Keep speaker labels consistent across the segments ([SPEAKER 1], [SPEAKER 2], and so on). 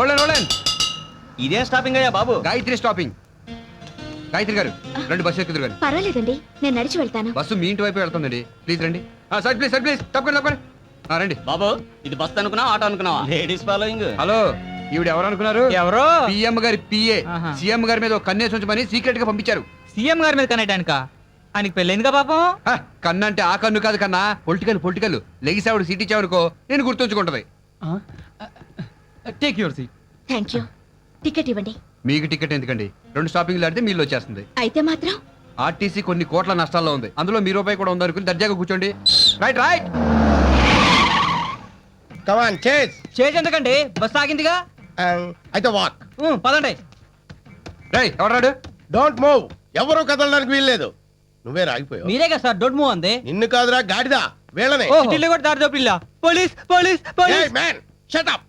[SPEAKER 1] ఓళ్ళన్ ఓళ్ళన్
[SPEAKER 2] ఇదేం స్టాపింగ్ అయ్యా బాబు.
[SPEAKER 1] గాయత్రి స్టాపింగ్ గాయత్రి గారు రెండు బస్సు ఎక్కుదురు గారు.
[SPEAKER 3] పర్వాలేదండి నేను నడిచి వెళ్తాను.
[SPEAKER 1] బస్సు మీ ఇంటి వైపు వెళ్తుందండి. ప్లీజ్ రండి. సార్ ప్లీజ్ సార్ ప్లీజ్ తప్పకుండా తప్పకుండా. రండి.
[SPEAKER 2] బాబు ఇది బస్ అనుకున్నావా ఆటో అనుకున్నావా? లేడీస్ ఫాలోయింగ్
[SPEAKER 1] హలో ఈవిడ ఎవరు అనుకున్నారు?
[SPEAKER 4] ఎవరో?
[SPEAKER 1] పిఎం గారి పిఏ. సీఎం గారి మీద ఒక కన్నేసి ఉంచమని సీక్రెట్గా పంపించారు.
[SPEAKER 4] సీఎం గారి మీద కనెక్టానిక ఆయనకి పెళ్ళైందిగా పాపం?
[SPEAKER 1] కన్ను అంటే ఆ కన్ను కాదు కన్నా పొలిటికల్ పొలిటికల్. లెగిసి ఆవిడ సీట్ ఇచ్చావనుకో నేను గుర్తుంచుకుంటది.
[SPEAKER 4] Take your seat.
[SPEAKER 3] Thank you ticket ఇవ్వండి.
[SPEAKER 1] మీకు టికెట్ ఎందుకండి? రెండు స్టాపింగ్లు ఆడితే మీళ్ళు వచ్చేస్తుంది.
[SPEAKER 3] అయితే మాత్రం?
[SPEAKER 1] ఆర్టీసీ కొన్ని కోట్ల నష్టాల్లో ఉంది. అందులో మీ రూపాయి కూడా ఉందనుకుని దర్జాగా కూర్చోండి. రైట్ రైట్
[SPEAKER 5] కమాన్ చేస్
[SPEAKER 4] చేసి ఎందుకండి? బస్ ఆగిందిగా?
[SPEAKER 5] అయితే వాక్
[SPEAKER 4] పదండి.
[SPEAKER 1] రై ఎవరాడు
[SPEAKER 5] డోంట్ మూవ్ ఎవరు కదలడానికి వీల్లేదు. నువ్వే రాగిపోయావు.
[SPEAKER 4] మీరే కదా సార్ డోంట్ మూవ్ అంది.
[SPEAKER 5] నిన్ను కాదురా గాడిదా. వీళ్ళనే.
[SPEAKER 4] ఓ ఢిల్లీ కూడా దారి దోపిల్లా police police police
[SPEAKER 5] man shut up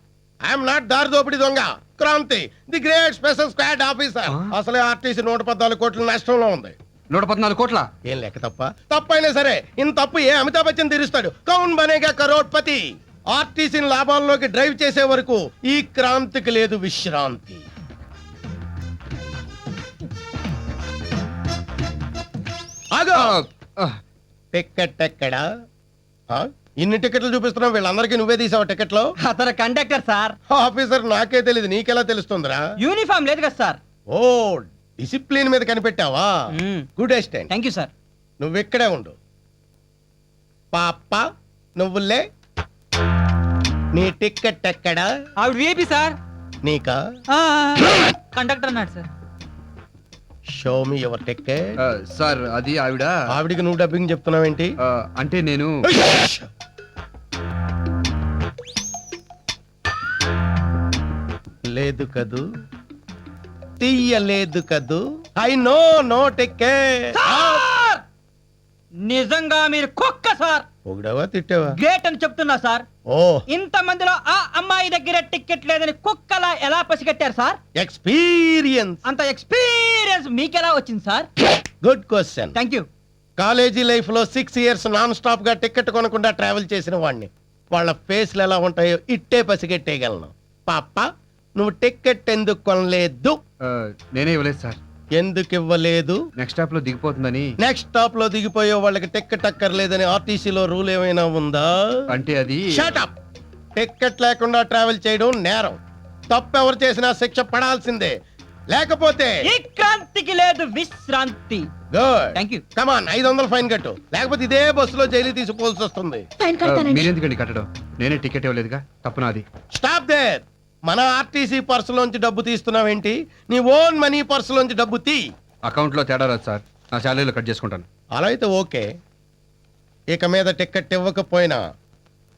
[SPEAKER 5] I'm not దారి దోపిడి దొంగ. Kranthi the great special squad officer. అసలే ఆర్టీసీ నూట పద్నాలుగు కోట్ల నష్టంలో ఉంది.
[SPEAKER 1] నూట పద్నాలుగు కోట్ల?
[SPEAKER 5] ఏం లెక్క తప్ప? తప్పైనా సరే ఇంత తప్పు ఏ అమితాబ్ బచ్చన్ తీరుస్తాడు? కౌన్ బనేగా కరోడ్పతి. ఆర్టీసీని లాభాల్లోకి డ్రైవ్ చేసే వరకు ఈ క్రాంతికి లేదు విశ్రాంతి. ఆగో! ఎక్కడా? ఇన్ని టికెట్లు చూపిస్తున్నావు వీళ్ళందరికీ నువ్వే తీసావు టికెట్లు?
[SPEAKER 4] అతను కండక్టర్ సార్.
[SPEAKER 5] ఆఫీసర్ నాకే తెలియదు నీకెలా తెలుస్తుందిరా?
[SPEAKER 4] యూనిఫామ్ లేదు కదా సార్.
[SPEAKER 5] ఓ డిసిప్లిన్ మీద కనిపెట్టావా. Good assistant
[SPEAKER 4] thank you sir
[SPEAKER 5] నువ్వు ఇక్కడే ఉండు. పాప నువ్వులే నీ టికెట్ ఎక్కడా?
[SPEAKER 4] ఆవిడ విఐపి సార్.
[SPEAKER 5] నీకా?
[SPEAKER 4] కండక్టర్ అన్నాడు sir.
[SPEAKER 5] Show me your ticket
[SPEAKER 1] sir అది ఆవిడ?
[SPEAKER 5] ఆవిడికి నువ్వు డబ్బింగ్ చెప్తున్నావేంటి?
[SPEAKER 1] అంటే నేను
[SPEAKER 5] లేదు కదూ? తీయలేదు కదూ? I know no
[SPEAKER 4] sir! నిజంగా మీరు కుక్క సార్.
[SPEAKER 5] పొగిడావా తిట్టావా?
[SPEAKER 4] గ్రేట్ అని చెప్తున్నా సార్.
[SPEAKER 5] ఓ.
[SPEAKER 4] ఇంత మందిలో ఆ అమ్మాయి దగ్గర టికెట్ లేదని కుక్కలా ఎలా పసిగట్టారు సార్?
[SPEAKER 5] ఎక్స్పీరియన్స్
[SPEAKER 4] అంత ఎక్స్పీరియన్స్ మీకెలా వచ్చింది sir?
[SPEAKER 5] Good question
[SPEAKER 4] thank you
[SPEAKER 5] college లైఫ్లో సిక్స్ ఇయర్స్ నాన్ స్టాప్గా టికెట్ కొనకుండా ట్రావెల్ చేసిన వాడిని వాళ్ళ ఫేస్లు ఎలా ఉంటాయో ఇట్టే పసిగట్టేయగలను. పాప. నువ్వు టికెట్ ఎందుకు కొనలేదు?
[SPEAKER 1] నేనే ఇవ్వలేదు సార్.
[SPEAKER 5] ఎందుకు ఇవ్వలేదు?
[SPEAKER 1] నెక్స్ట్ స్టాప్లో దిగిపోతుందని.
[SPEAKER 5] నెక్స్ట్ స్టాప్లో దిగిపోయే వాళ్ళకి టికెట్ అక్కర్లేదని ఆర్టీసీలో రూల్ ఏమైనా ఉందా?
[SPEAKER 1] అంటే అది
[SPEAKER 5] షటప్ టికెట్ లేకుండా ట్రావెల్ చేయడం నేరం. తప్పెవరు చేసినా శిక్ష పడాల్సిందే. లేకపోతే
[SPEAKER 4] ఈ క్రాంతికి లేదు విశ్రాంతి.
[SPEAKER 5] గుడ్
[SPEAKER 4] థ్యాంక్ యూ
[SPEAKER 5] కమాన్ ఐదు వందలు ఫైన్ కట్టు. లేకపోతే ఇదే బస్సులో జైలు తీసుకోవాల్సి వస్తుంది.
[SPEAKER 3] ఫైన్
[SPEAKER 1] ఆ,
[SPEAKER 3] కడతానండి
[SPEAKER 1] మీరెందుకండి కట్టడం? నేనే టికెట్ ఇవ్వలేదుగా. తప్పు నాది.
[SPEAKER 5] స్టాప్ దేర్ మన ఆర్టీసీ పర్సులోంచి డబ్బు తీస్తున్నావేంటి? నీ ఓన్ మనీ పర్సులోంచి డబ్బు తీ.
[SPEAKER 1] అకౌంట్లో తేడా రాదు సార్. నా శాలరీలో కట్ చేసుకుంటాను.
[SPEAKER 5] అలా అయితే ఓకే. ఇక మీద టికెట్ ఇవ్వకపోయినా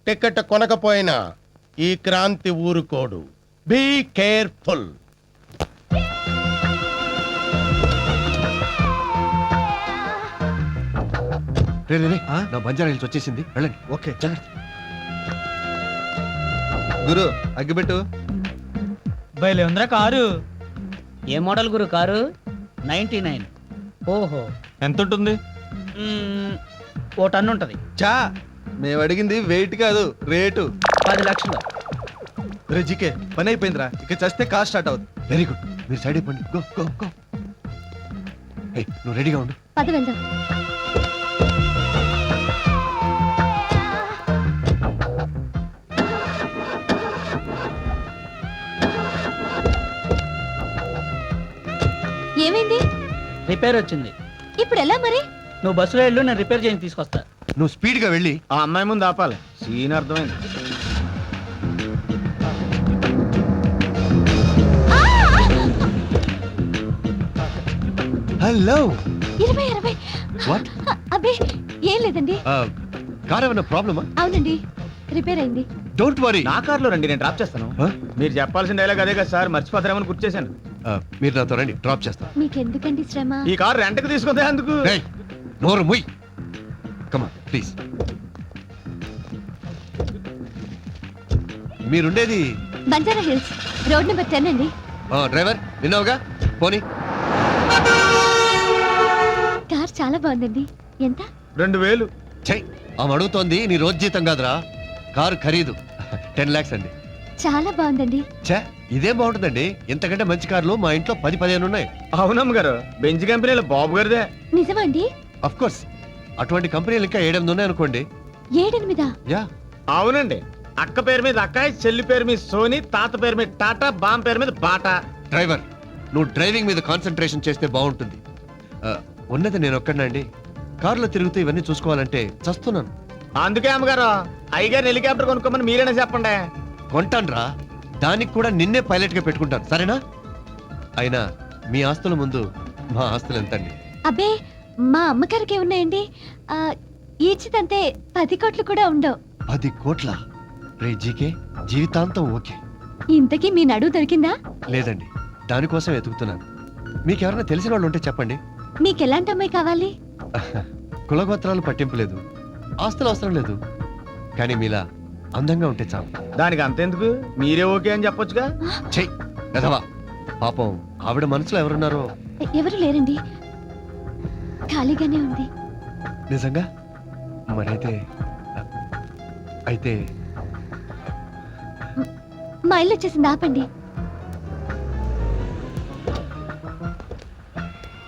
[SPEAKER 5] టికెట్ కొనకపోయినా ఈ క్రాంతి ఊరుకోడు. బీ కేర్ఫుల్
[SPEAKER 6] రే రే, రే నా బంజారా హిల్స్ వచ్చేసింది. వెళ్ళండి.
[SPEAKER 5] ఓకే.
[SPEAKER 1] గురు అగ్గిపెట్టు.
[SPEAKER 4] బయలే ఉందిరా కారు?
[SPEAKER 2] ఏ మోడల్ గురు కారు? Ninety nine. ఓహో.
[SPEAKER 4] ఎంత ఉంటుంది
[SPEAKER 2] మ్మ్, ఓ టన్ను ఉంటది.
[SPEAKER 6] చా. మేము అడిగింది వెయిట్ కాదు రేటు.
[SPEAKER 2] పది లక్షలు.
[SPEAKER 6] రే జీకే పని అయిపోయిందిరా. ఇక చస్తే కార్ స్టార్ట్ అవుతుంది వెరీ గుడ్ మీరు సైడ్ అయిపోండి. గో గో గో ఏయ్, నువ్వు రెడీగా ఉండు
[SPEAKER 3] పద వెళ్దాం
[SPEAKER 2] రిపేర్ వచ్చింది.
[SPEAKER 3] ఇప్పుడు ఎలా మరి?
[SPEAKER 2] నువ్వు బస్సులో వెళ్ళు నేను రిపేర్ చేసి తీసుకొస్తా.
[SPEAKER 6] నువ్వు స్పీడ్గా వెళ్ళి
[SPEAKER 5] ఆ అమ్మాయి ముందు ఆపాలి. సీన్ అర్థమైంది.
[SPEAKER 6] హలో.
[SPEAKER 3] ఇరవై ఇరవై.
[SPEAKER 6] వాట్
[SPEAKER 3] అబ్బే ఏం లేదండి.
[SPEAKER 6] కార్ ఏమైనా ప్రాబ్లమా?
[SPEAKER 3] అవునండి రిపేర్ అయింది.
[SPEAKER 6] డోంట్ వరీ
[SPEAKER 7] నా కార్లో రండి నేను డ్రాప్ చేస్తాను. మీరు చెప్పాల్సిన డైలాగ్ అదే కదా సార్ మర్చిపోతారేమని గుర్తు చేశాను.
[SPEAKER 6] మీరు నాతో రండి డ్రాప్ చేస్తాను
[SPEAKER 3] మీకెందుకండి శ్రమ?
[SPEAKER 7] ఈ కార్ రెంట్కి తీసుకుందే అందుకు
[SPEAKER 6] రేయ్, నోరు ముయ్. కమా please మీరుండేది?
[SPEAKER 3] Banjara Hills road number ten అండి.
[SPEAKER 6] ఆ, డ్రైవర్ విన్నావుగా? పోనీ.
[SPEAKER 3] కార్ చాలా బాగుందండి. ఎంత?
[SPEAKER 7] రెండు వేలు.
[SPEAKER 6] చెయ్ ఆమె అడుగుతోంది నీ రోజు జీతం కాదురా. కారు ఖరీదు. టెన్ లాక్స్ అండి.
[SPEAKER 3] చాలా బాగుందండి.
[SPEAKER 6] ఛే ఇదేం బాగుంటుందండి. ఇంతకంటే మంచి కార్లు మా ఇంట్లో పది పదిహేను ఉన్నాయి.
[SPEAKER 7] అవునమ్మ గారు బెంచ్ కంపెనీలో బాబు గారిదే.
[SPEAKER 8] నిజమా అండి?
[SPEAKER 6] అఫ్ కోర్స్ అటువంటి కంపెనీలు ఇంకా ఏడెనిమిది ఉన్నాయి అనుకోండి.
[SPEAKER 8] ఏడెనిమిదా?
[SPEAKER 6] యా.
[SPEAKER 7] అవునండి. అక్క పేరు మీద అక్కాయ్ చెల్లి పేరు మీద సోని తాత పేరు మీద టాటా బామ్ పేరు మీద బాటా.
[SPEAKER 6] డ్రైవర్ నువ్వు డ్రైవింగ్ మీద కాన్సన్ట్రేషన్ చేస్తే బాగుంటుంది. ఆ, ఉన్నది నేను ఒక్కడినండి కారులో తిరుగుతూ ఇవన్నీ చూసుకోవాలంటే చస్తున్నాను.
[SPEAKER 7] అందుకే అమ్మగారు అయ్యగారు హెలికాప్టర్ కొనుక్కోమని మీరేనా చెప్పండి.
[SPEAKER 6] కొంటాన్రా. దానికి కూడా నిన్నే పైలట్గా పెట్టుకుంటాను సరేనా? అయినా మీ ఆస్తుల ముందు మా ఆస్తులు ఎంతండి?
[SPEAKER 8] అబ్బే మా అమ్మగారికి ఉన్నాయండి ఆ, ఈచిదంతే పది కోట్లు కూడా ఉండవు.
[SPEAKER 6] పది కోట్ల? రే జీకే జీవితాంతం ఓకే.
[SPEAKER 8] ఇంతకీ మీ నడువు దొరికిందా?
[SPEAKER 6] లేదండి దానికోసం వెతుకుతున్నాను. మీకెవరైనా తెలిసిన వాళ్ళు ఉంటే చెప్పండి.
[SPEAKER 8] మీకు ఎలాంటి అమ్మాయి కావాలి?
[SPEAKER 6] కులగోత్రాలు పట్టింపు లేదు ఆస్తులు అవసరం లేదు. కానీ మీలా అందంగా ఉంటే చాలు.
[SPEAKER 7] దానికి అంతెందుకు? మీరే ఓకే అని చెప్పొచ్చుగా?
[SPEAKER 6] చెయ్యి కదవా పాపం ఆవిడ మనసులో ఎవరున్నారో.
[SPEAKER 8] ఎవరు లేరండి? ఖాళీగానే ఉంది.
[SPEAKER 6] నిజంగా? మరైతే అయితే
[SPEAKER 8] మా ఇల్లు వచ్చేసింది ఆపండి.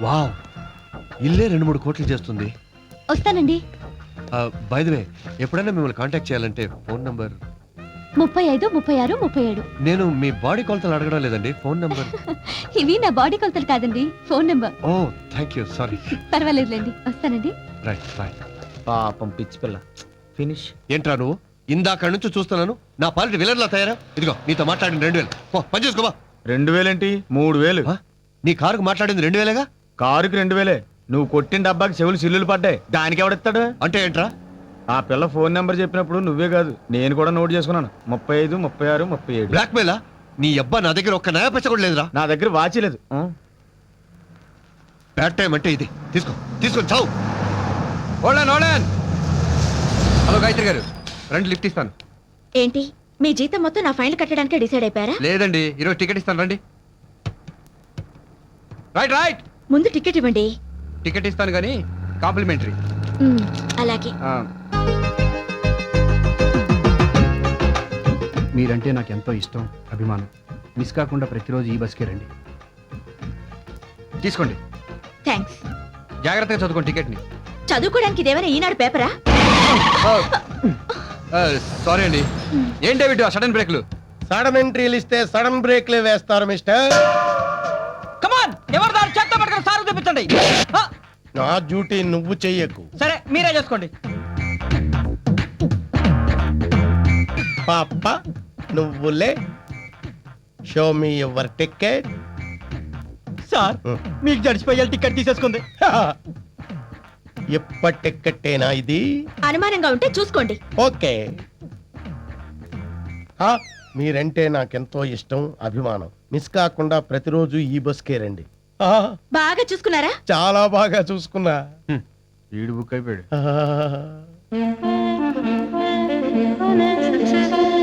[SPEAKER 6] వావ్. ఇల్లే రెండు మూడు కోట్లు చేస్తుంది.
[SPEAKER 8] వస్తానండి.
[SPEAKER 6] బై ద వే ఎప్పుడైనా మిమ్మల్ని కాంటాక్ట్ చేయాలంటే ఫోన్ నంబర్
[SPEAKER 8] ముప్పై ఐదు ముప్పై ఆరు ముప్పై ఏడు.
[SPEAKER 6] నేను మీ బాడీ కొలతలు అడగడం లేదండి ఫోన్ నంబర్
[SPEAKER 8] ఇవి నా బాడీ కొలతలు కాదండి phone number
[SPEAKER 6] oh thank you sorry
[SPEAKER 8] పర్వాలేదులేండి వస్తానండి.
[SPEAKER 6] రైట్ బాయ్
[SPEAKER 7] పాపం పిచ్చి పిల్ల. ఫినిష్
[SPEAKER 6] ఏంట్రా నువ్వు? ఇందాక నుంచి చూస్తున్నాను. నా పాలిటి విలన్లా తయారా? ఇదిగో నీతో మాట్లాడిన రెండు వేలు. పో పని చేసుకోవా
[SPEAKER 7] రెండు వేలేంటి? మూడు వేలు.
[SPEAKER 6] నీ కారుకు మాట్లాడింది రెండు వేలేగా?
[SPEAKER 7] కారుకి రెండు వేలే. నువ్వు కొట్టిన డబ్బాకి చెవులు సిల్లులు పడ్డాయి. దానికి ఎవడెత్తాడు
[SPEAKER 6] అంటే ఏంట్రా?
[SPEAKER 7] ఆ పిల్ల ఫోన్ నెంబర్ చెప్పినప్పుడు నువ్వే కాదు నేను కూడా నోట్ చేసుకున్నాను. ముప్పై ఐదు ముప్పై ఆరు ముప్పై ఏడు.
[SPEAKER 6] బ్లాక్ మెయిలా నీ అబ్బా నా దగ్గర ఒక్క నయా పెచ్చ కూడా లేదురా.
[SPEAKER 7] నా దగ్గర వాచి లేదు?
[SPEAKER 6] బ్యాడ్ టైం అంటే ఇది. తీసుకో తీసుకొని చావు.
[SPEAKER 1] ఓడాన్ ఓడాన్ హలో గాయత్రి గారు. రండి లిఫ్ట్ ఇస్తాను.
[SPEAKER 9] ఏంటి? మీ జీతం మొత్తం నా ఫైల్ కట్టడానికి డిసైడ్ అయిపోయారా?
[SPEAKER 1] లేదండి ఈరోజు టికెట్ ఇస్తాను రండి. రైట్ రైట్
[SPEAKER 9] ముందు టికెట్ ఇవ్వండి.
[SPEAKER 1] టికెట్ ఇస్తాను కానీ కాంప్లిమెంటరీ.
[SPEAKER 9] అలాగే.
[SPEAKER 10] మీరంటే నాకు ఎంతో ఇష్టం అభిమానం. మిస్ కాకుండా ప్రతిరోజు ఈ బస్కే రండి.
[SPEAKER 1] తీసుకోండి.
[SPEAKER 9] థ్యాంక్స్.
[SPEAKER 1] జాగ్రత్తగా చదువుకోండి టికెట్ని.
[SPEAKER 9] చదువుకోవడానికి ఇదేమైనా ఈనాడు పేపరా?
[SPEAKER 1] సారీ అండి. ఏం డేవిడ్ సడన్ బ్రేక్లు?
[SPEAKER 5] సడన్ ఎంట్రీలు ఇస్తే సడన్ బ్రేక్లే వేస్తారు మిస్టర్.
[SPEAKER 4] కమాన్ ఎవరు దాని చేత్తో పట్టుకుని సార్ చూపించండి. ఆ,
[SPEAKER 5] నా డ్యూటీ నువ్వు చెయ్యకు.
[SPEAKER 4] సరే మీరే చేసుకోండి.
[SPEAKER 5] పాప నువ్వులే. Show me your ticket
[SPEAKER 4] sir మీకు జడిచిపోయాలి టికెట్ తీసేసుకుంది.
[SPEAKER 5] ఎప్పటి టికెట్టేనా ఇది?
[SPEAKER 9] అనుమానంగా ఉంటే చూసుకోండి.
[SPEAKER 5] ఓకే. ఆ, మీరంటే నాకెంతో ఇష్టం అభిమానం. మిస్ కాకుండా ప్రతిరోజు ఈ బస్కే రండి.
[SPEAKER 9] బాగా చూసుకున్నారా?
[SPEAKER 5] చాలా బాగా చూసుకున్నా.
[SPEAKER 7] ఈడు బుక్ అయిపోయాడు.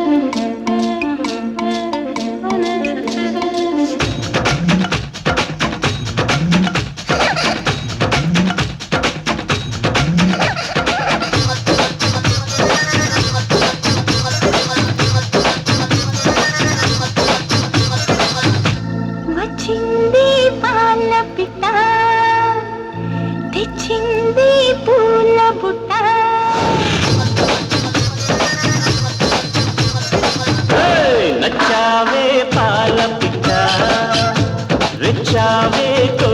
[SPEAKER 5] ఆ,
[SPEAKER 8] పిట్ట తెచ్చింది పూల బుట్ట.
[SPEAKER 11] నచ్చావే పాల పిట్ట రెచ్చావే
[SPEAKER 9] కో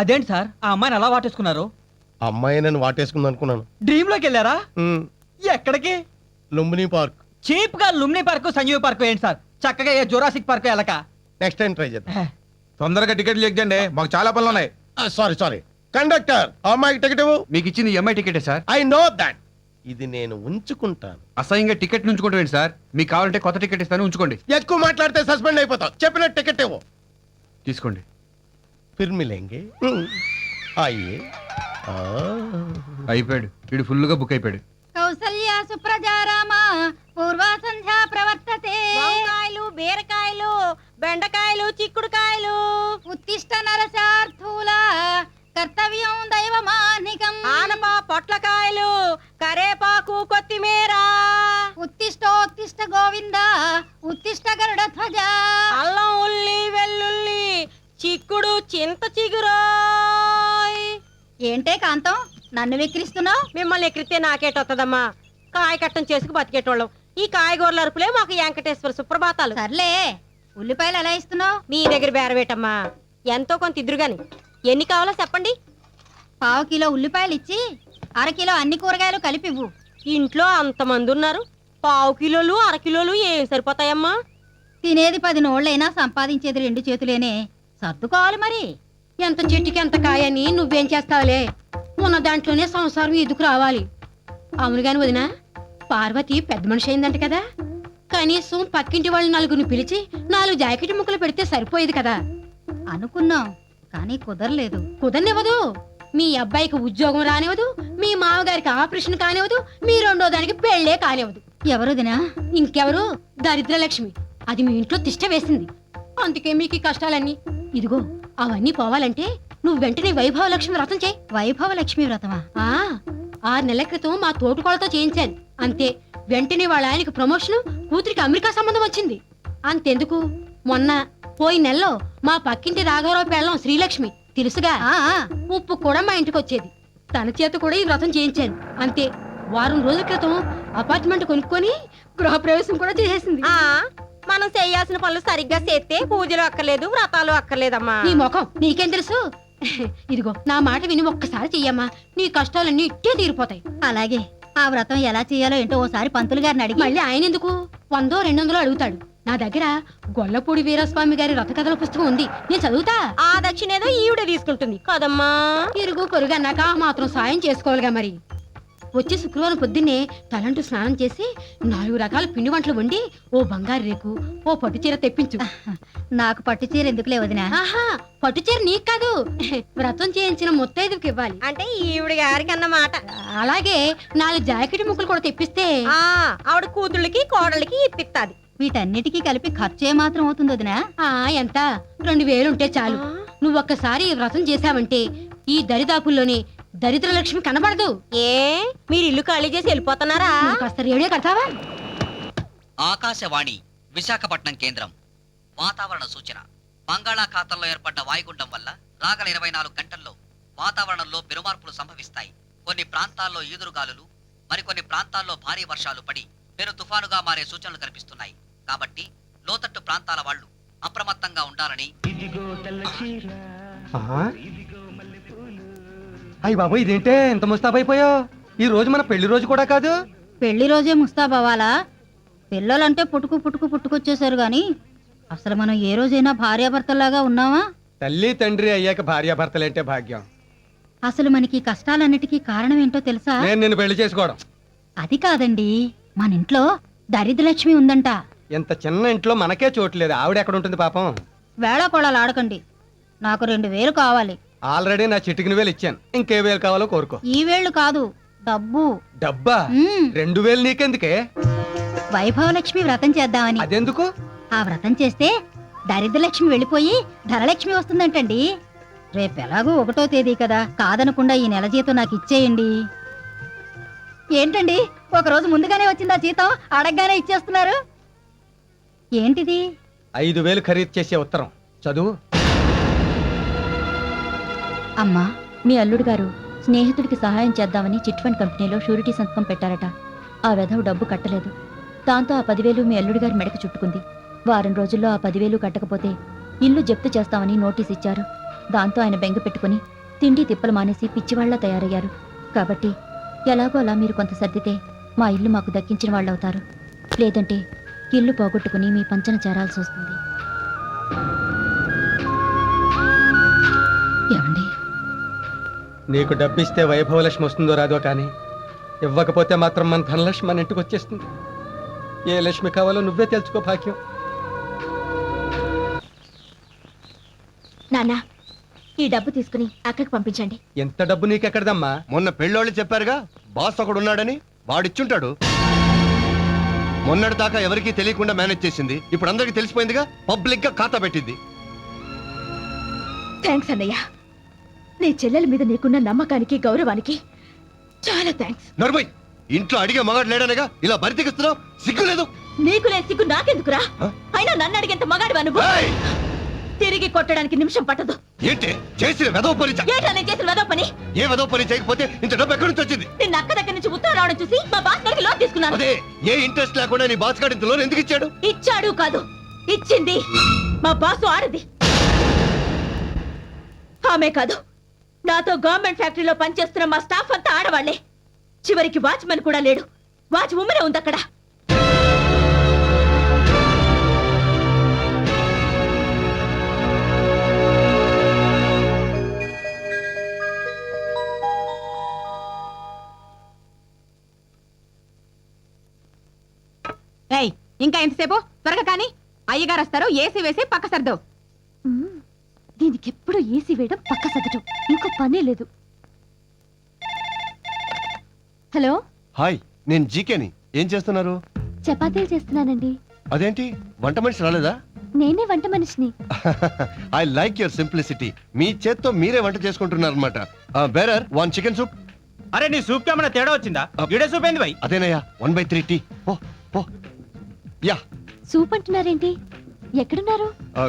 [SPEAKER 4] అదేంటి సార్? ఆ అమ్మాయిని అలా వాటేసుకున్నారు?
[SPEAKER 5] అమ్మాయి నన్ను వాటేసుకుంది అనుకున్నాను.
[SPEAKER 4] డ్రీమ్లోకి వెళ్ళారా ఎక్కడికి?
[SPEAKER 5] లుంబిని పార్క్.
[SPEAKER 4] చీప్గా లుమ్ని పార్క్ సంజీవ్ పార్క్ ఏంటి సార్? చక్కగా ఏ జోరాసిక్ పార్క్ వెళ్ళక?
[SPEAKER 5] నెక్స్ట్ టైం ట్రై చేద్దాం.
[SPEAKER 7] తొందరగా టికెట్లు ఎక్కండి మాకు చాలా పనులు ఉన్నాయి.
[SPEAKER 5] సారీ సారీ కండక్టర్ అమ్మాయికి టికెట్ ఇవ్వు.
[SPEAKER 1] మీకు ఇచ్చింది ఎంఐ టికెటే సార్?
[SPEAKER 5] ఐ నో దట్ ఇది నేను ఉంచుకుంటాను.
[SPEAKER 1] అసహ్యంగా టికెట్ ఉంచుకోవడం సార్? మీకు కావాలంటే కొత్త టికెట్ ఇస్తాను ఉంచుకోండి.
[SPEAKER 5] ఎక్కువ మాట్లాడితే సస్పెండ్ అయిపోతావు. చెప్పిన టికెట్ ఇవ్వు.
[SPEAKER 1] తీసుకోండి.
[SPEAKER 5] ఫిర్ మిలేంగే అయ్యే.
[SPEAKER 1] అయిపోయాడు. వీడు ఫుల్గా బుక్ అయిపోయాడు.
[SPEAKER 3] కౌసల్య సుప్రజారామ పూర్వ సంధ్యా ప్రవర్తతే. వంకాయలు బీరకాయలు బెండకాయలు చిక్కుడుకాయలు. ఉత్తిష్ట నరసార్థూల కర్తవ్యం దైవమానికం. ఆనపా పొట్లకాయలు కరేపాకు కొత్తిమీర. ఉత్తిష్ట ఉత్తిష్ట గోవింద ఉత్తిష్ట గరుడ ధ్వజ. అల్లం ఉల్లి వెల్లుల్లి చిక్కుడు చింత చిగురోయ్. ఏంటే కాంతం? నన్ను విక్రిస్తున్నావు మిమ్మల్ని ఎక్కిరితే నాకేటొత్తదమ్మా. కాయ కట్టం చేసుకు బతికేటోళ్ళం. ఈ కాయగూరల అరుపులే మాకు వెంకటేశ్వర సుప్రభాతాలు. సర్లే ఉల్లిపాయలు ఎలా ఇస్తున్నావు? మీ దగ్గర బేరవేటమ్మా. ఎంతో కొంత ఇద్దరు గాని ఎన్ని కావాలో చెప్పండి. పావు కిలో ఉల్లిపాయలు ఇచ్చి అర కిలో అన్ని కూరగాయలు కలిపివ్వు. ఇంట్లో అంతమంది ఉన్నారు పావు కిలోలు అర కిలోలు ఏం సరిపోతాయమ్మా? తినేది పది నోళ్ళైనా సంపాదించేది రెండు చేతులేనే. సర్దుకోవాలి మరి.
[SPEAKER 12] ఎంత చెట్టుకి ఎంత కాయని నువ్వేం చేస్తావులే? ఉన్న దాంట్లోనే సంసారం ఎదుకు రావాలి. అవును గాని వదినా పార్వతి పెద్ద మనిషి అయిందంట కదా. కనీసం పక్కింటి వాళ్ళు నలుగురిని పిలిచి నాలుగు జాకెట్ ముక్కలు పెడితే సరిపోయేది కదా.
[SPEAKER 3] అనుకున్నాం కానీ కుదరలేదు.
[SPEAKER 12] కుదరనివ్వదు. మీ అబ్బాయికి ఉద్యోగం రానివ్వదు మీ మామగారికి ఆపరేషన్ కానివ్వదు మీ రెండో దానికి పెళ్ళే కానివ్వదు.
[SPEAKER 3] ఎవరుదినా
[SPEAKER 12] ఇంకెవరు? దరిద్రలక్ష్మి. అది మీ ఇంట్లో తిష్ట వేసింది. అందుకే మీకు ఈ కష్టాలన్నీ. ఇదిగో అవన్నీ పోవాలంటే నువ్వు వెంటనే వైభవ లక్ష్మి వ్రతం చేయి.
[SPEAKER 3] వైభవ లక్ష్మి వ్రతమా?
[SPEAKER 12] ఆ ఆరు నెలల క్రితం మా తోటికోళ్ళతో చేయించాను. అంతే వెంటనే వాళ్ళ ఆయనకు ప్రమోషన్ కూతురికి అమెరికా సంబంధం వచ్చింది. అంతెందుకు? మొన్న పోయిన నెలలో మా పక్కింటి రాఘవరావు పెళ్ళం శ్రీలక్ష్మి తెలుసుగా? ఉప్పు కూడా మా ఇంటికి వచ్చేది. తన చేత కూడా ఈ వ్రతం చేయించాను. అంతే వారం రోజుల క్రితం అపార్ట్మెంట్ కొనుక్కొని గృహప్రవేశం కూడా చేసేసింది.
[SPEAKER 3] మనం చేయాల్సిన పనులు సరిగ్గా చేస్తే పూజలు అక్కర్లేదు వ్రతాలు అక్కర్లేదమ్మా.
[SPEAKER 12] నీ ముఖం నీకేం తెలుసు? ఇదిగో నా మాట విని ఒక్కసారి చెయ్యమ్మా. నీ కష్టాలన్నీ ఇట్టే తీరిపోతాయి.
[SPEAKER 3] అలాగే. ఆ వ్రతం ఎలా చేయాలో ఏంటో ఓసారి పంతులు గారిని అడిగి.
[SPEAKER 12] మళ్ళీ ఆయన ఎందుకు? వందో రెండు వందలు అడుగుతాడు. నా దగ్గర గొల్లపూడి వీరస్వామి గారి రథ కథల పుస్తకం ఉంది. నేను చదువుతా?
[SPEAKER 3] ఆ దక్షిణ ఏదో ఈవిడ తీసుకుంటుంది. కదమ్మా.
[SPEAKER 12] ఇరుగు పొరుగు అన్నాక ఆ మాత్రం సాయం చేసుకోవాలిగా మరి. వచ్చే శుక్రవారం పొద్దున్నే తలంటూ స్నానం చేసి నాలుగు రకాల పిండి వంటలు వండి ఓ బంగారు రేకు ఓ పట్టు చీర తెప్పించు.
[SPEAKER 3] నాకు పట్టు చీర ఎందుకులే వదినా?
[SPEAKER 12] ఆహా పట్టు చీర నీకు కాదు. వ్రతం చేయించిన ముత్తైదుకి ఇవ్వాలి.
[SPEAKER 3] అంటే ఈవిడ గారికి అన్నమాట.
[SPEAKER 12] అలాగే నాలుగు జాకెట్ ముక్కలు కూడా తెప్పిస్తే
[SPEAKER 3] ఆవిడ కూతుళ్ళకి కోడళ్ళకి ఇప్పిస్తాది. వీటన్నిటికీ కలిపి ఖర్చు ఏ మాత్రం అవుతుంది వదినా.
[SPEAKER 12] ఆ ఎంత? రెండు వేలు ఉంటే చాలు నువ్వు ఒక్కసారి వ్రతం చేశావంటే ఈ దరిదాపుల్లోనే దరిద్రలక్ష్మి కనబడదు.
[SPEAKER 3] ఏ? మీరు ఇల్లు ఖాళీ చేసి వెళ్ళిపోతున్నారా?
[SPEAKER 12] నువ్వు కాస్త రేడియో కడతావా?
[SPEAKER 13] ఆకాశవాణి విశాఖపట్నం కేంద్రం. వాతావరణ సూచన. బంగాళాఖాతంలో ఏర్పడ్డ వాయుగుండం వల్ల రాగల ఇరవై నాలుగు గంటల్లో వాతావరణంలో పెనుమార్పులు సంభవిస్తాయి. కొన్ని ప్రాంతాల్లో ఈదురుగాలులు మరికొన్ని ప్రాంతాల్లో భారీ వర్షాలు పడి పెను తుఫానుగా మారే సూచనలు కనిపిస్తున్నాయి. కాబట్టి లోతట్టు ప్రాంతాల వాళ్ళు అప్రమత్తంగా ఉండాలని
[SPEAKER 6] అయ్యి బాబు ఇదేంటే ఇంత ముస్తాబైపోయావు ఈ రోజు మన పెళ్ళి రోజు కూడా కాదు?
[SPEAKER 3] పెళ్ళి రోజే ముస్తాబవ్వాలా పిల్లలంటే పుట్టుకు పుట్టుకు పుట్టుకొచ్చేసారు గాని అసలు మనం ఏ రోజైనా భార్యాభర్తల్లాగా ఉన్నావా
[SPEAKER 6] తల్లి తండ్రి అయ్యాక భార్యాభర్తలంటే భాగ్యం.
[SPEAKER 3] అసలు మనకి ఈ కష్టాలన్నిటికీ కారణం ఏంటో తెలుసా?
[SPEAKER 6] నేను నిన్ను పెళ్ళి చేసుకోవడం.
[SPEAKER 3] అది కాదండి మన ఇంట్లో దరిద్రలక్ష్మి ఉందంట.
[SPEAKER 6] ఇంత చిన్న ఇంట్లో మనకే చోట్లేదు ఆవిడ ఎక్కడ ఉంటుంది పాపం?
[SPEAKER 3] వేళాకోళాలు ఆడకండి. నాకు రెండు వేలు కావాలి.
[SPEAKER 6] ఆల్రెడీ నా చిటికిన వేలు ఇచ్చాను. ఇంకే వేలు కావాలో కోరుకో.
[SPEAKER 3] ఈ వేళ్ళు కాదు డబ్బు.
[SPEAKER 6] డబ్బా?
[SPEAKER 3] మ్మ్.
[SPEAKER 6] రెండు వేలు నీకెందుకే?
[SPEAKER 3] వైభవలక్ష్మి వ్రతం చేద్దామని.
[SPEAKER 6] అదెందుకు?
[SPEAKER 3] ఆ వ్రతం చేస్తే దరిద్రలక్ష్మి వెళ్ళిపోయి ధనలక్ష్మి వస్తుందంటండి. రేపు ఎలాగో ఒకటో తేదీ కదా. కాదనకుండా ఈ నెల జీతం నాకు ఇచ్చేయండి. ఏంటండి? ఒక రోజు ముందుగానే వచ్చిందా జీతం? అడగగానే ఇచ్చేస్తున్నారు? ఏంటిది?
[SPEAKER 6] ఐదు వేలు ఖరీదు చేసే ఉత్తరం. చదువు?
[SPEAKER 12] అమ్మా మీ అల్లుడు గారు స్నేహితుడికి సహాయం చేద్దామని చిట్ ఫండ్ కంపెనీలో షూరిటీ సంతకం పెట్టారట. ఆ వెధవు డబ్బు కట్టలేదు. దాంతో ఆ పదివేలు మీ అల్లుడి గారి మెడకు చుట్టుకుంది. వారం రోజుల్లో ఆ పదివేలు కట్టకపోతే ఇల్లు జప్తు చేస్తామని నోటీస్ ఇచ్చారు. దాంతో ఆయన బెంగ పెట్టుకుని తిండి తిప్పలు మానేసి పిచ్చివాళ్ళా తయారయ్యారు. కాబట్టి ఎలాగో అలా మీరు కొంత సర్దితే మా ఇల్లు మాకు దక్కించిన వాళ్ళవుతారు. లేదంటే ఇల్లు పోగొట్టుకుని మీ పంచన చేరాల్సి వస్తుంది
[SPEAKER 14] నీకు డబ్బిస్తే వైభవలక్ష్మి వస్తుందో రాదో కానీ ఇవ్వకపోతే మాత్రం మన ధనలక్ష్మి మన ఇంటికి వచ్చేస్తుంది. ఏ లక్ష్మి కావాలో నువ్వే తెలుసుకో భాగ్యం.
[SPEAKER 13] నాన్న ఈ డబ్బు తీసుకుని అక్కడికి పంపించండి.
[SPEAKER 14] ఎంత డబ్బు నీకెక్కడదమ్మా?
[SPEAKER 6] మొన్న పెళ్ళోళ్ళు చెప్పారుగా బాస్ ఒకడు ఉన్నాడని వాడిచ్చుంటాడు. మొన్నటి దాకా ఎవరికీ తెలియకుండా మేనేజ్ చేసింది ఇప్పుడు అందరికీ తెలిసిపోయిందిగా పబ్లిక్గా ఖాతా పెట్టింది.
[SPEAKER 13] థ్యాంక్స్ అన్నయ్య. నీ చెల్లెల మీద నీకున్న నమ్మకానికి గౌరవానికి చాలా థ్యాంక్స్
[SPEAKER 6] నర్మయ్ ఇంట్లో అడిగే మగాడు లేడనగా? ఇలా బరి తెగిస్తున్నావు? సిగ్గు లేదు?
[SPEAKER 13] నీకు లేని సిగ్గు నాకెందుకురా? అయినా నన్ను అడిగేంత మగాడివా నువ్వు! తిరిగి కొట్టడానికి నిమిషం పట్టదు.
[SPEAKER 6] ఏంటి? చేసిన వెదవ పని
[SPEAKER 13] ఏటా నేను చేసిన వెదవ పని?
[SPEAKER 6] ఏ వెదవ పని చేయకపోతే ఇంత డబ్బు ఎక్కడి నుంచి వచ్చింది?
[SPEAKER 13] నిన్న అక్క దగ్గర నుంచి ఉత్తరం రావడం చూసి మా బాస్ గారికి లోన్ తీసుకున్నాను.
[SPEAKER 6] అదే ఏ ఇంట్రెస్ట్ లేకుండా నీ బాస్ గారి ఇంత లోన్ ఎందుకు ఇచ్చాడు?
[SPEAKER 13] ఇచ్చాడు కాదు ఇచ్చింది. మా బాసు ఆడది. ఆమె కాదు. నాతో గవర్నమెంట్ ఫ్యాక్టరీలో పనిచేస్తున్న మా స్టాఫ్ అంతా ఆడవాళ్ళే చివరికి వాచ్మెన్ కూడా లేడు. వాచ్ ఉమ్మనే ఉంది అక్కడ.
[SPEAKER 2] ఏయ్ ఇంకా ఎంతసేపు? త్వరగా కానీ. అయ్యగారు వస్తారు ఏసీ వేసి పక్క సర్దు.
[SPEAKER 13] దీనికి ఎప్పుడు ఏసీ వేయడం పక్క సగటం ఇంకో పనే లేదు. హలో?
[SPEAKER 6] హాయ్ నేను జీకేని. ఏం చేస్తున్నారు?
[SPEAKER 13] చపాతీలు చేస్తున్నానండి.
[SPEAKER 6] అదేంటి? వంట మనిషి రాలేదా?
[SPEAKER 13] నేనే వంట మనిషిని.
[SPEAKER 6] ఐ లైక్ యువర్ సింప్లిసిటీ మీ చేత్తో మీరే వంట చేసుకుంటున్నారు అనమాట బేరర్ వన్ చికెన్ సూప్
[SPEAKER 14] అరే నీ సూప్ ఏమైనా తేడా వచ్చిందా? ఈడే సూప్ ఏంది భయ్
[SPEAKER 6] అదేనయ్యా వన్ బై త్రీ టీ ఓ ఓ. యా.
[SPEAKER 13] సూప్ అంటున్నారేంటి? ఎక్కడున్నారు?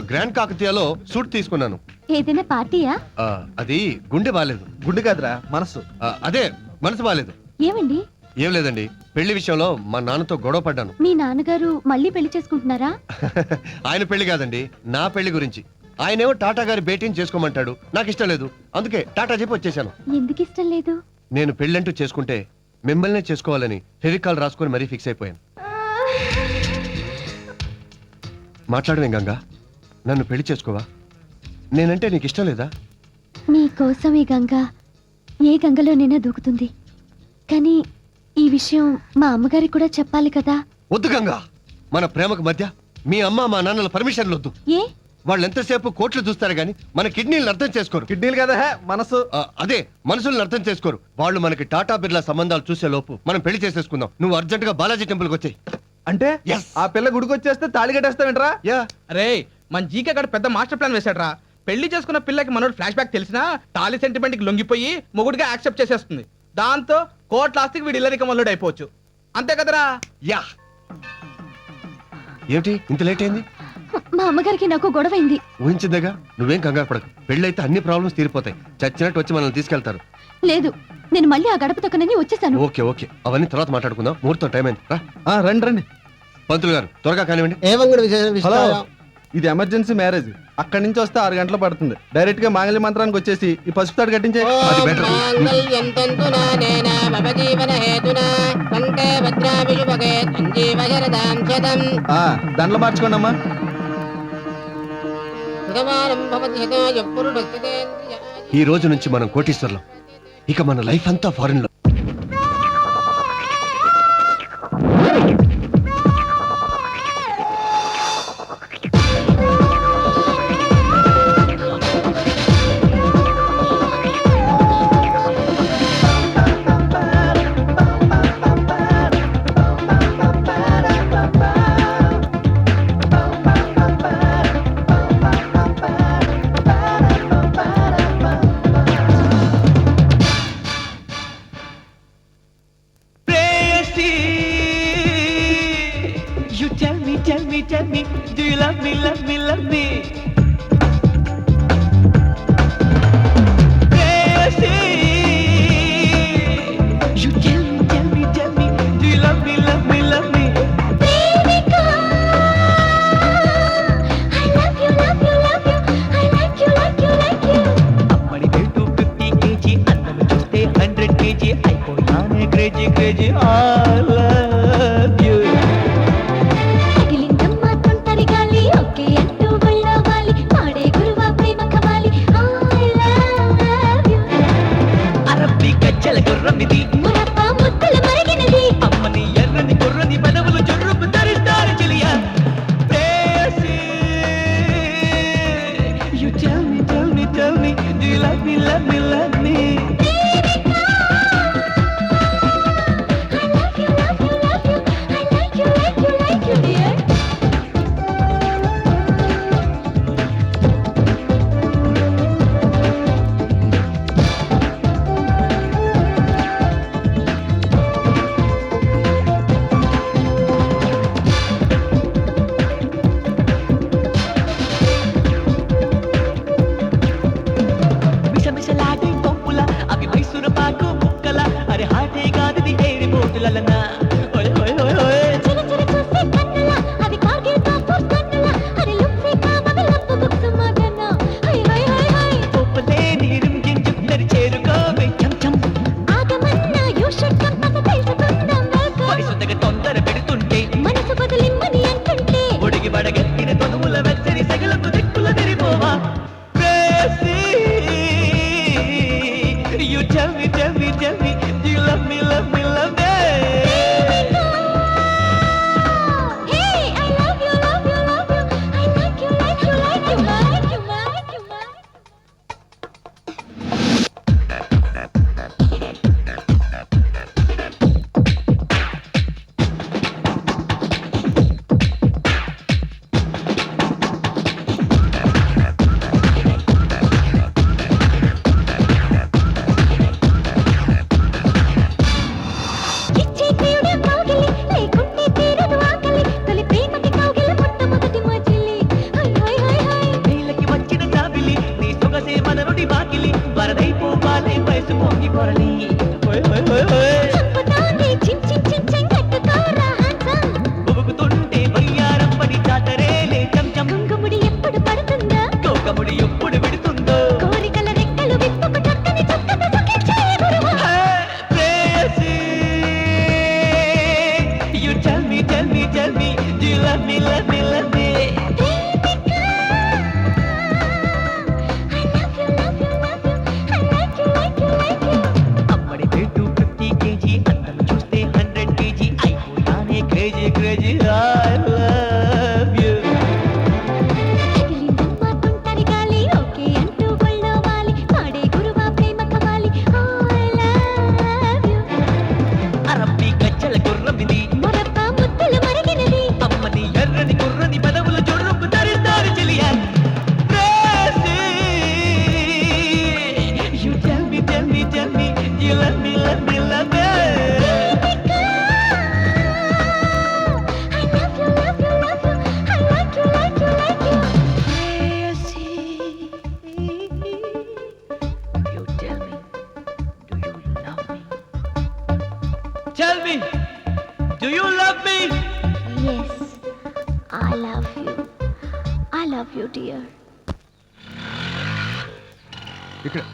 [SPEAKER 6] గ్రాండ్ కాకతీయలో సూట్ తీసుకున్నాను.
[SPEAKER 13] ఏదైనా పార్టీయా?
[SPEAKER 6] ఆ, అది గుండె బాగాలేదు
[SPEAKER 15] గుండె కాదురా మనసు.
[SPEAKER 6] అదే మనసు బాగాలేదు
[SPEAKER 13] ఏమండి?
[SPEAKER 6] ఏం లేదండి పెళ్ళి విషయంలో మా నాన్నతో గొడవ పడ్డాను.
[SPEAKER 13] మీ నాన్నగారు మళ్ళీ పెళ్ళి చేసుకుంటున్నారా?
[SPEAKER 6] ఆయన పెళ్ళి కాదండి నా పెళ్ళి గురించి. ఆయనేమో టాటా గారి భేటీని చేసుకోమంటాడు. నాకు ఇష్టం లేదు అందుకే టాటా చెప్పి వచ్చేసాను
[SPEAKER 13] ఎందుకు ఇష్టం లేదు?
[SPEAKER 6] నేను పెళ్ళంటూ చేసుకుంటే మిమ్మల్నే చేసుకోవాలని ఫెవికాల్ రాసుకొని మరీ ఫిక్స్ అయిపోయాను. మాట్లాడవేం గంగా. నన్ను పెళ్ళి చేసుకోవా? నేనంటే నీకు ఇష్టం లేదా?
[SPEAKER 13] నీ కోసం ఈ గంగ. ఏ గంగలోనైనా దూకుతుంది. కానీ ఈ విషయం మా అమ్మగారికి కూడా చెప్పాలి కదా?
[SPEAKER 6] వద్దు గంగా. మన ప్రేమకు మధ్య మీ అమ్మ మా నాన్నల పర్మిషన్లు వద్దు
[SPEAKER 13] ఏ?
[SPEAKER 6] వాళ్ళు ఎంతసేపు కోట్లు చూస్తారు కానీ మన కిడ్నీలను అర్థం చేసుకోరు.
[SPEAKER 15] కిడ్నీలు కదా హే మనసు.
[SPEAKER 6] ఆ, అదే మనుషుల్ని అర్థం చేసుకోరు. వాళ్ళు మనకి టాటా బిర్లా సంబంధాలు చూసే లోపు మనం పెళ్ళి చేసేసుకుందాం. నువ్వు అర్జెంట్గా బాలాజీ టెంపుల్కి వచ్చాయి
[SPEAKER 15] అంటే. ఆ పిల్ల గుడికి వచ్చేస్తే తాళి కట్టేస్తావేంట్రా?
[SPEAKER 6] యా.
[SPEAKER 16] అరే మన జీకే గడ పెద్ద మాస్టర్ ప్లాన్ వేశాడ్రా. పెళ్ళి చేసుకున్న పిల్లకి మనోడు ఫ్లాష్ బ్యాక్ తెలిసినా తాలి సెంటిమెంట్కి లొంగిపోయి మొగుడిగా యాక్సెప్ట్ చేసేస్తుంది. దాంతో కోట్ల ఆస్తికి వీడి ఇల్లరిక మల్లుడు అయిపోవచ్చు. అంతే కదరా?
[SPEAKER 6] యా. ఏమిటి? ఇంత లేట్ అయింది?
[SPEAKER 13] మా అమ్మగారికి నాకు గొడవైంది.
[SPEAKER 6] ఊహించిందేగా? నువ్వేం కంగారు పడకు. పెళ్ళైతే అన్ని ప్రాబ్లమ్స్ తీరిపోతాయి. చచ్చినట్టు వచ్చి మనల్ని తీసుకెళ్తారు.
[SPEAKER 13] లేదు నేను మళ్ళీ ఆ గడప తొక్కనని వచ్చేసాను.
[SPEAKER 6] Okay okay. అవన్నీ తర్వాత మాట్లాడుకుందాం. ముహూర్తం టైం అయింది. రా.
[SPEAKER 15] ఆ, రండి రండి.
[SPEAKER 6] పంతులు గారు త్వరగా కానివ్వండి.
[SPEAKER 15] హలో. ఇది ఎమర్జెన్సీ మ్యారేజ్. అక్కడి నుంచి వస్తే ఆరు గంటలు పడుతుంది. డైరెక్ట్గా మాంగళ్య మంత్రానికి వచ్చేసి ఈ పసుపు తాడు కట్టించే
[SPEAKER 6] అది బెటర్.
[SPEAKER 15] ఆ, దండలు మార్చుకోండి అమ్మా
[SPEAKER 6] ఈ రోజు నుంచి మనం కోటీశ్వర్లం. ఇక మన లైఫ్ అంతా foreign
[SPEAKER 8] అయిపోయానే crazy crazy I love
[SPEAKER 17] Dharani ఓయ్ ఓయ్ ఓయ్
[SPEAKER 11] ఓయ్.